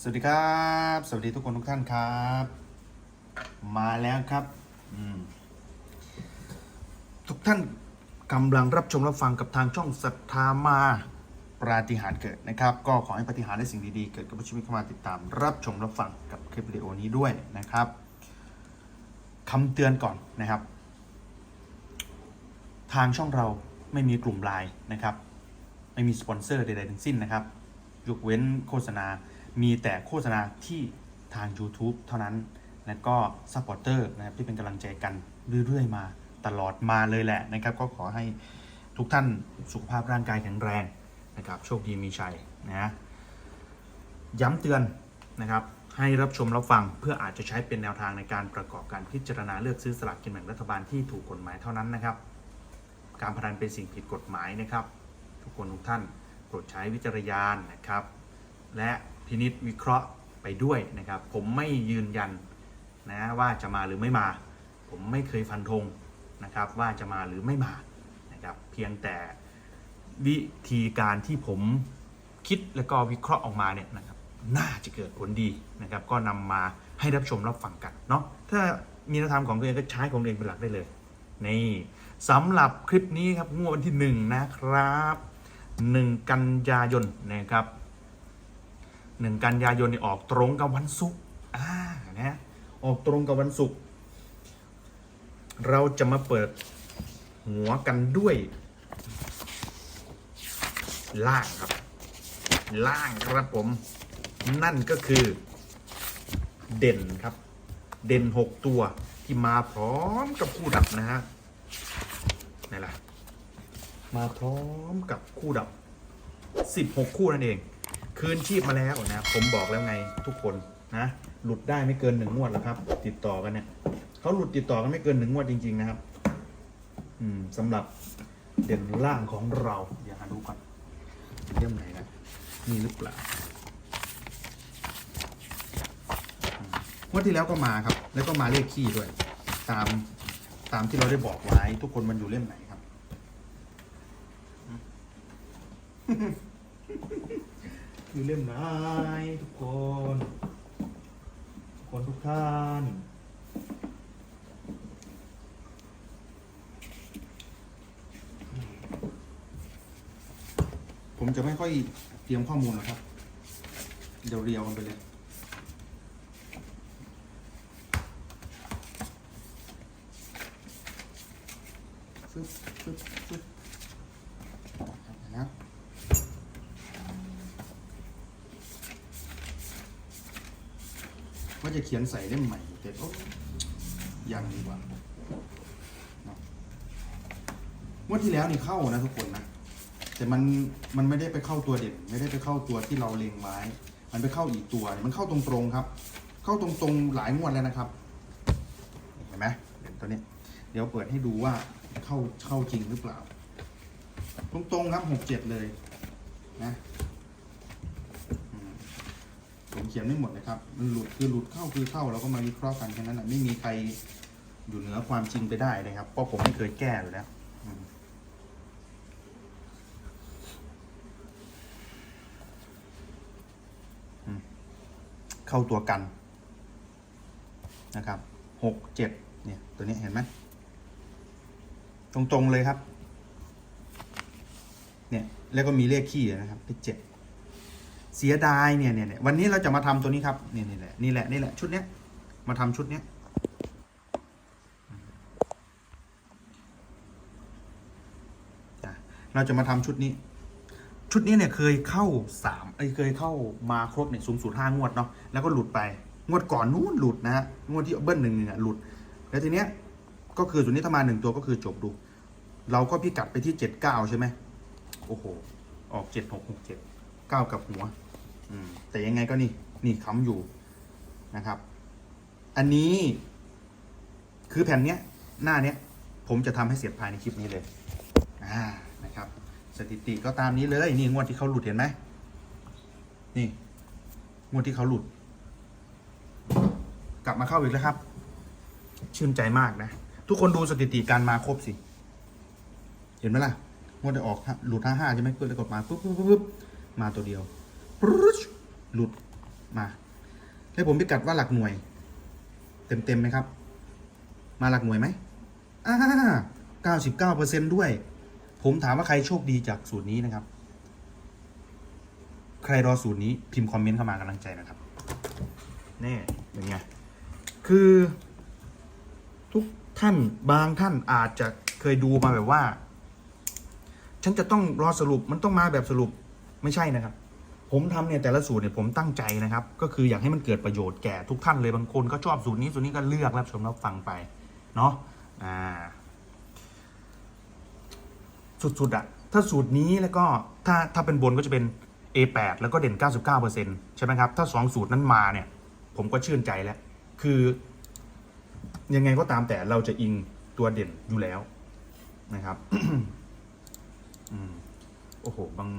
สวัสดีครับ สวัสดีทุกคนทุกท่านครับ มาแล้วครับทุกท่านกำลังรับชมรับฟังกับทางช่องศรัทธามาปราฏิหารย์เกิดนะครับ ก็ขอให้ปฏิหารย์และสิ่งดีๆ เกิดกับผู้ชมที่เข้ามาติดตาม รับชมรับฟังกับคลิปวิดีโอนี้ด้วยนะครับคำเตือนก่อนนะครับ ทางช่องเราไม่มีกลุ่มไลน์นะครับ ไม่มีสปอนเซอร์ใดๆทั้งสิ้นนะครับ ยกเว้นโฆษณา มีแต่โฆษณาที่ทาง YouTube เท่านั้น และก็ซัพพอร์เตอร์นะครับที่เป็นกำลังใจกันเรื่อยๆมาตลอดมาเลยแหละนะครับ ก็ขอให้ทุกท่านสุขภาพร่างกายแข็งแรงนะครับโชคดีมีชัยนะย้ำเตือนนะครับให้รับชมรับฟังเพื่ออาจจะใช้เป็นแนวทางในการประกอบการพิจารณาเลือกซื้อสลากกินแบ่งรัฐบาลที่ถูกกฎหมายเท่านั้นนะครับ การพนันเป็นสิ่งผิดกฎหมายนะครับ ทุกคนทุกท่านโปรดใช้วิจารณญาณนะครับ และ พินิษวิเคราะห์ไปด้วยนะครับ ผมไม่ยืนยันนะว่าจะมาหรือไม่มา ผมไม่เคยฟันธงนะครับว่าจะมาหรือไม่มานะครับเพียงแต่วิธีการที่ผมคิดและก็วิเคราะห์ออกมาเนี่ยนะครับน่าจะเกิดผลดีนะครับ ก็นำมาให้รับชมรับฟังกันเนาะถ้ามีแนวทางของตัวเองก็ใช้ของตัวเองเป็นหลักได้เลยนี่สำหรับคลิปนี้ครับงวดวันที่หนึ่งนะครับหนึ่งกันยายนนะครับ หนึ่งกันยายนนี่ออกตรงกับวันศุกร์อ่านะออกตรงกับวันศุกร์เราจะมาเปิดหัวกันด้วย ล่างครับ ล่างครับผม นั่นก็คือ เด่นครับ เด่นหกตัวที่มาพร้อมกับคู่ดับนะฮะนี่แหละมาพร้อมกับคู่ดับ 16 คู่นั่นเอง คืนชีพมาแล้วนะผมบอกแล้วไงทุกคนนะหลุดได้ไม่เกินหนึ่งงวดแล้วครับ ติดต่อกันเนี่ยเขาหลุดติดต่อกันไม่เกินหนึ่งงวดจริง ๆ นะครับ อืมสำหรับเด่นล่างของเราอย่าหาดูก่อนเยี่ยมไหนนะมีหรือเปล่างวดที่แล้วก็มาครับ แล้วก็มาเลขขี้ด้วย ตามตามที่เราได้บอกไว้ทุกคนมันอยู่เล่มไหนครับ อยู่เล่มไหนทุกคน ทุกคนทุกท่านผมจะไม่ค่อยเตรียมข้อมูลหรอกครับ เดี๋ยวเรียวกันไปเลยฟึบฟึบฟึบนะ ว่าจะเขียนใส่เล่มใหม่แต่ก็ยังดีกว่าเนาะงวดที่แล้วนี่เข้านะทุกคนนะแต่มันมันไม่ได้ไปเข้าตัวเด่นไม่ได้ไปเข้าตัวที่เราเล็งไว้ มันไปเข้าอีกตัว มันเข้าตรงๆครับ เข้าตรงๆหลายงวดแล้วนะครับเห็นไหมเด่นตัวนี้ เดี๋ยวเปิดให้ดูว่าเข้าเข้าจริงหรือเปล่า ตรงๆครับหกเจ็ดเลยนะอืมผมเขียนไม่หมดเลยครับมันหลุดคือหลุดเข้าคือเข้าเราก็มาวิเคราะห์กันแค่นั้นนะไม่มีใครอยู่เหนือความจริงไปได้เลยครับ เพราะผมไม่เคยแก้เลยแล้วเข้าตัวกันนะครับหกเจ็ดเนี่ยตัวนี้เห็นไหมตรงๆเลยครับ เนี่ยแล้วก็มีเลขขี้นะครับเลขเจ็ด เสียดายเนี่ยเนี่ยเนี่ยวันนี้เราจะมาทำตัวนี้ครับเนี่นี่แหละนี่แหละนี่แหละชุดเนี้ยมาทำชุดเนี้ยเราจะมาทำชุดนี้ ชุดนี้เนี่ยเคยเข้าสามไอ้ยเคยเข้ามาครบเนี่ยสูงสุดห้างวดเนาะแล้วก็หลุดไปงวดก่อนนู้นหลุดนะฮะงวดที่เบิ้ลหนึ่งเนี่ยหลุด แล้วทีเนี้ยก็คือตัวนี้ถ้ามาหนึ่งตัวก็คือจบดู เราก็พิกัดไปที่เจ็ดเก้าใช่ไหมโอ้โหออกเจ็ดหกหกเจ็ดเก้ากับหัว แต่ยังไงก็นี่ นี่ค้ำอยู่นะครับ อันนี้ คือแผ่นเนี้ย หน้าเนี้ย ผมจะทำให้เสร็จภายในคลิปนี้เลยอ่านะครับ สถิติก็ตามนี้เลย นี่งวดที่เขาหลุดเห็นไหมนี่งวดที่เขาหลุด กลับมาเข้าอีกแล้วครับ ชื่นใจมากนะ ทุกคนดูสถิติการมาครบสิ เห็นไหมล่ะงวดได้ออกฮะหลุดห้าห้าใช่ไหมเพื่อนเลยกดมาปุ๊บปุ๊บปุ๊บมาตัวเดียว หลุดมาให้ผมไปกัดว่าหลักหน่วย เต็มเต็มๆไหมครับ มาหลักหน่วยไหมอ่าเก้าสิบเก้าเปอร์เซ็นด้วย ผมถามว่าใครโชคดีจากสูตรนี้นะครับ ใครรอสูตรนี้พิมพ์คอมเมนต์เข้ามากำลังใจนะครับนี่เป็นไง คือ ทุกท่านบางท่านอาจจะเคยดูมาแบบว่า ฉันจะต้องรอสรุปมันต้องมาแบบสรุปไม่ใช่นะครับ ผมทำเนี่ยแต่ละสูตรเนี่ยผมตั้งใจนะครับ ก็คืออยากให้มันเกิดประโยชน์แก่ทุกท่านเลยบางคนก็ชอบสูตรนี้สูตรนี้ก็เลือกรับชมรับฟังไปเนาะอ่าสุดๆอะถ้าสูตรนี้แล้วก็ถ้าถ้าเป็นบนก็จะเป็น A8 แล้วก็เด่น 99%ใช่ไหมครับ ถ้า 2 สูตรนั้นมาเนี่ย ผมก็ชื่นใจแล้ว คือ ยังไงก็ตามแต่เราจะอิงตัวเด่นอยู่แล้วนะครับอืมโอ้โห บาง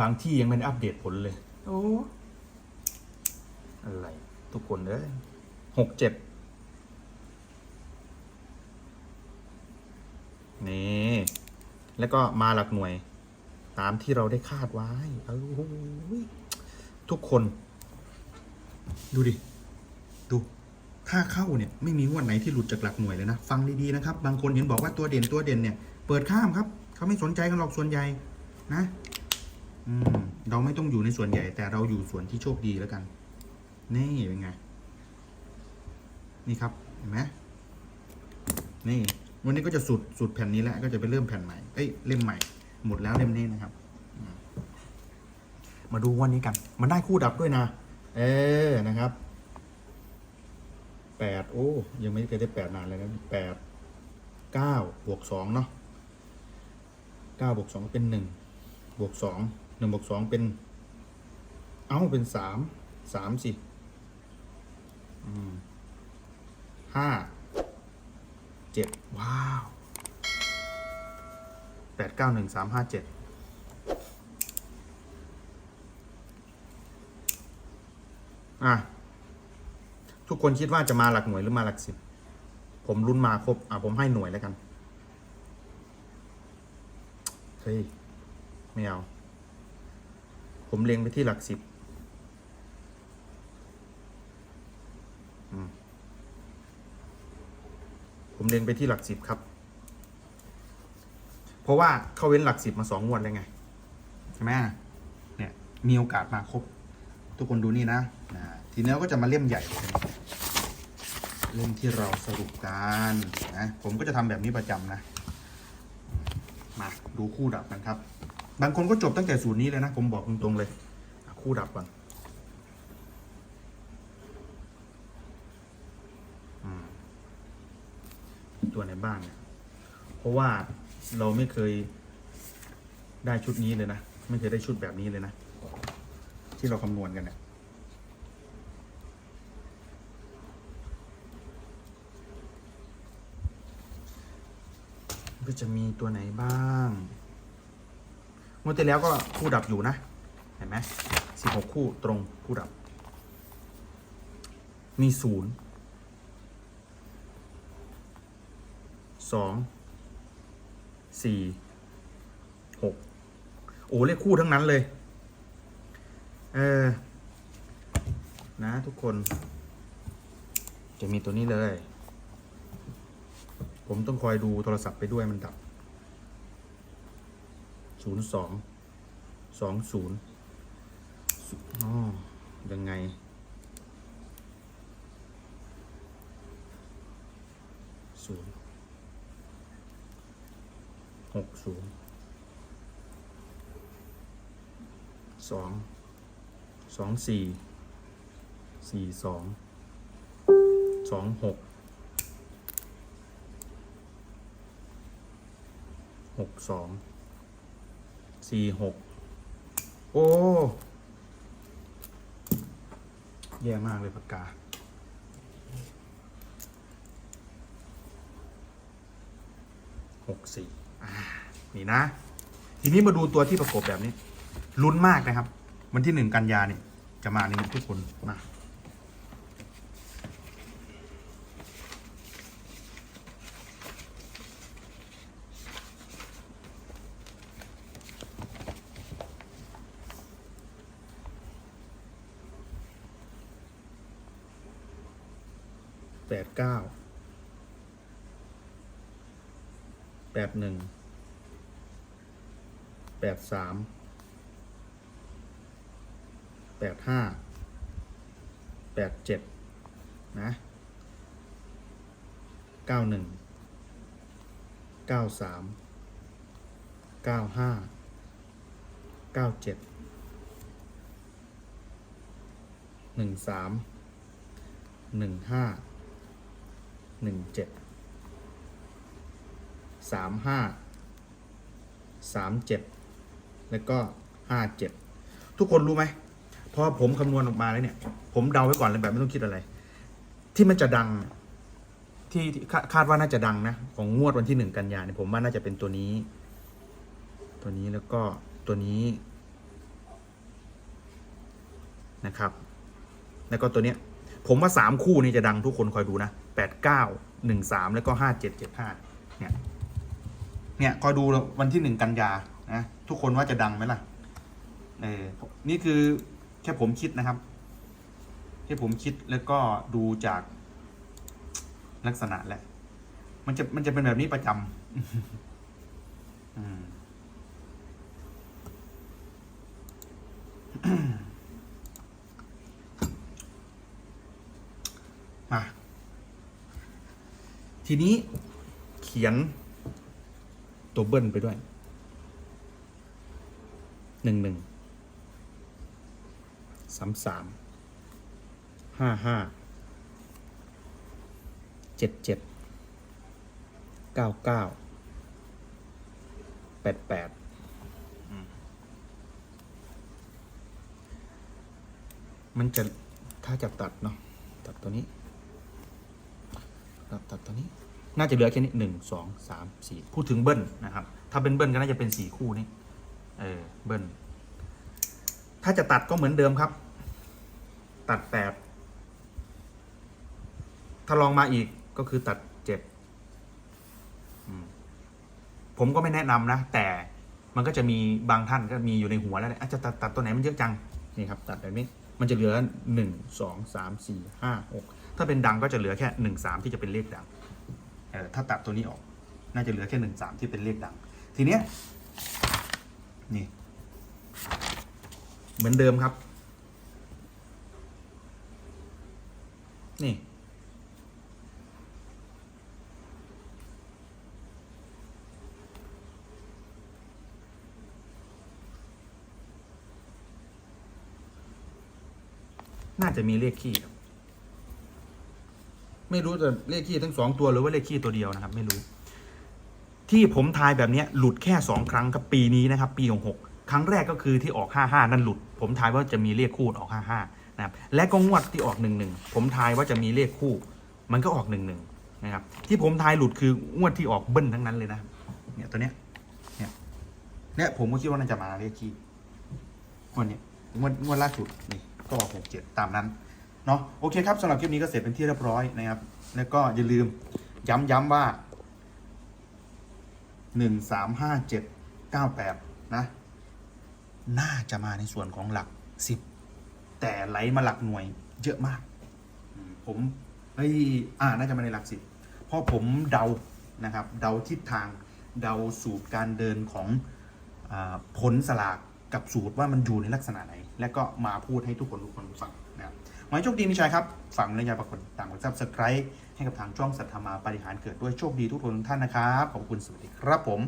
บางที่ยังไม่ได้อัปเดตผลเลย โอ้อะไร ทุกคนเอ้ยหกเจ็ดนี่ แล้วก็มาหลักหน่วย ตามที่เราได้คาดไว้เอ้ยทุกคน ดูดิ ดู ถ้าเข้าเนี่ย ไม่มีงวดไหนที่หลุดจากหลักหน่วยเลยนะ ฟังดีๆนะครับ บางคนเห็นบอกว่าตัวเด่นตัวเด่นเนี่ย เปิดข้ามครับ เขาไม่สนใจกันหรอกส่วนใหญ่นะ อืม เราไม่ต้องอยู่ในส่วนใหญ่ แต่เราอยู่ส่วนที่โชคดีแล้วกัน นี่เป็นไง นี่ครับ เห็นไหมนี่ วันนี้ก็จะสุดสุดแผ่นนี้แล้ว ก็จะไปเริ่มแผ่นใหม่ เอ้ย เล่มใหม่ หมดแล้วเล่มนี้นะครับ มาดูวันนี้กัน มันได้คู่ดับด้วยนะ เออ นะครับ แปด โอ้ ยังไม่เคยได้แปดนานเลยนะแปด เก้าบวกสองเนาะเก้าบวกสองเป็นหนึ่งบวกสอง นึ่งบวกสองเป็น เอ้าเป็นสามสามสิห้าเจ็ดว้าวแปดเก้าหนึ่งสามห้าเจ็ดอะทุกคนคิดว่าจะมาหลักหน่วยหรือมาหลักสิบ ผมรุ่นมาครบ อะ ผมให้หน่วยแล้วกัน เฮ้ย ไม่เอา ผมเล็งไปที่หลักสิบผมเล็งไปที่หลักสิบครับ เพราะว่าเขาเว้นหลักสิบมาสองงวดเลยไง ใช่ไหมเนี่ย มีโอกาสมาครบ ทุกคนดูนี่นะนะทีนี้ก็จะมาเล่มใหญ่ เลยเล่มที่เราสรุปกันนะ ผมก็จะทำแบบนี้ประจำนะ มาดูคู่ดับกันครับ บางคนก็จบตั้งแต่สูตรนี้เลยนะ ผมบอกตรงๆเลย คู่ดับก่อนตัวไหนบ้างเนี่ย เพราะว่าเราไม่เคยได้ชุดนี้เลยนะ ไม่เคยได้ชุดแบบนี้เลยนะ ที่เราคำนวณกันเนี่ยก็จะมีตัวไหนบ้าง งวดที่แล้วก็คู่ดับอยู่นะ เห็นไหมสิบหกคู่ตรงคู่ดับ มีศูนย์สองสี่หกโอ้เลขคู่ทั้งนั้นเลย เออ นะทุกคน จะมีตัวนี้เลย ผมต้องคอยดูโทรศัพท์ไปด้วยมันดับ ศูนย์สองสองศูนย์อ๋อยังไง ศูนย์หกศูนย์สองสองสี่สี่สองสองหกหกสอง สี่หกโอ้แย่มากเลยปากกา หกสี่นี่นะ ทีนี้มาดูตัวที่ประกบแบบนี้ ลุ้นมากนะครับ วันที่หนึ่งกันยาเนี่ย จะมาในทุกคน มา เก้าแปดหนึ่งแปดสามแปดห้าแปดเจ็ดนะเก้าหนึ่งเก้าสามเก้าห้าเก้าเจ็ดหนึ่งสามหนึ่งห้า หนึ่งเจ็ดสามห้าสามเจ็ดแล้วก็ห้าเจ็ดทุกคนรู้ไหมพอผมคำนวณออกมาแล้วเนี่ย ผมเดาไว้ก่อนเลยแบบไม่ต้องคิดอะไร ที่มันจะดังที่คาคาดว่าน่าจะดังนะ ของงวดวันที่หนึ่งกันยาเนี่ยผมว่าน่าจะเป็นตัวนี้ ตัวนี้แล้วก็ตัวนี้นะครับ แล้วก็ตัวเนี้ย ผมว่าสามคู่นี่จะดังทุกคนคอยดูนะ แปดเก้าหนึ่งสามแล้วก็ห้าเจ็ดเจ็ดห้าเนี่ย เนี่ยคอยดูวันที่หนึ่งกันยานะ ทุกคนว่าจะดังไหมล่ะ เออ นี่คือแค่ผมคิดนะครับ แค่ผมคิดแล้วก็ดูจากลักษณะแหละ มันจะมันจะเป็นแบบนี้ประจำอืม มา ทีนี้เขียนตัวเบิ้ลไปด้วยหนึ่งหนึ่งสามสามห้าห้าเจ็ดเจ็ดเก้าเก้าแปดแปดมันจะถ้าจะตัดเนาะตัดตัวนี้ ตัดตัดตัวนี้ น่าจะเหลือแค่นี้หนึ่งสองสามสี่พูดถึงเบิ้ลนะครับ ถ้าเป็นเบิ้ลก็น่าจะเป็นสี่คู่นี้เออเบิ้ลถ้าจะตัดก็เหมือนเดิมครับ ตัดแปดถ้าลองมาอีกก็คือตัดเจ็ดผมก็ไม่แนะนำนะ แต่มันก็จะมีบางท่านก็มีอยู่ในหัวแล้วแหละอาจจะตัดตัดตัวไหนมันเยอะจังนี่ครับ ตัดแบบนี้ มันจะเหลือหนึ่งสองสามสี่ห้าหก ถ้าเป็นดังก็จะเหลือแค่หนึ่งสามที่จะเป็นเลขดังเออถ้าตัดตัวนี้ออก น่าจะเหลือแค่หนึ่งสามที่เป็นเลขดัง ทีเนี้ยนี่ เหมือนเดิมครับ นี่น่าจะมีเลขขี้ครับ ไม่รู้แต่เลขขี้ทั้งสองตัวหรือว่าเลขขี้ตัวเดียวนะครับ ไม่รู้ ที่ผมทายแบบนี้หลุดแค่สองครั้งครับปีนี้นะครับ ปีของหกครั้งแรกก็คือที่ออกห้าห้านั่นหลุด ผมทายว่าจะมีเลขคู่ออกห้าห้านะครับ และก็งวดที่ออกหนึ่งหนึ่งผมทายว่าจะมีเลขคู่ มันก็ออกหนึ่งหนึ่งนะครับ ที่ผมทายหลุดคืองวดที่ออกเบิ้ลทั้งนั้นเลยนะ เนี่ยตัวเนี้ย เนี่ย เนี่ยผมก็คิดว่าน่าจะมาเลขขี้งวดเนี้ยงวดงวดล่าสุดนี่ก็ออกหกเจ็ดตามนั้น เนาะโอเคครับสำหรับคลิปนี้ก็เสร็จเป็นที่เรียบร้อยนะครับ แล้วก็อย่าลืมย้ำย้ำว่าหนึ่งสามห้าเจ็ดเก้าแปดนะน่าจะมาในส่วนของหลักสิบแต่ไหลมาหลักหน่วยเยอะมาก ผมเอ้ยอ่าน่าจะมาในหลักสิบเพราะผมเดานะครับ เดาทิศทางเดาสูตรการเดินของอผลสลากกับสูตรว่ามันอยู่ในลักษณะไหน และก็มาพูดให้ทุกคนทุกคนฟังนะครับ หมายโชคดีมิชัยครับฝังในยาปรากฏต่างกดซับสไครต์ให้กับทางช่องสัทธามาปฏิหารเกิดด้วยโชคดีทุกคนทุกท่านนะครับ ขอบคุณสวัสดีครับผม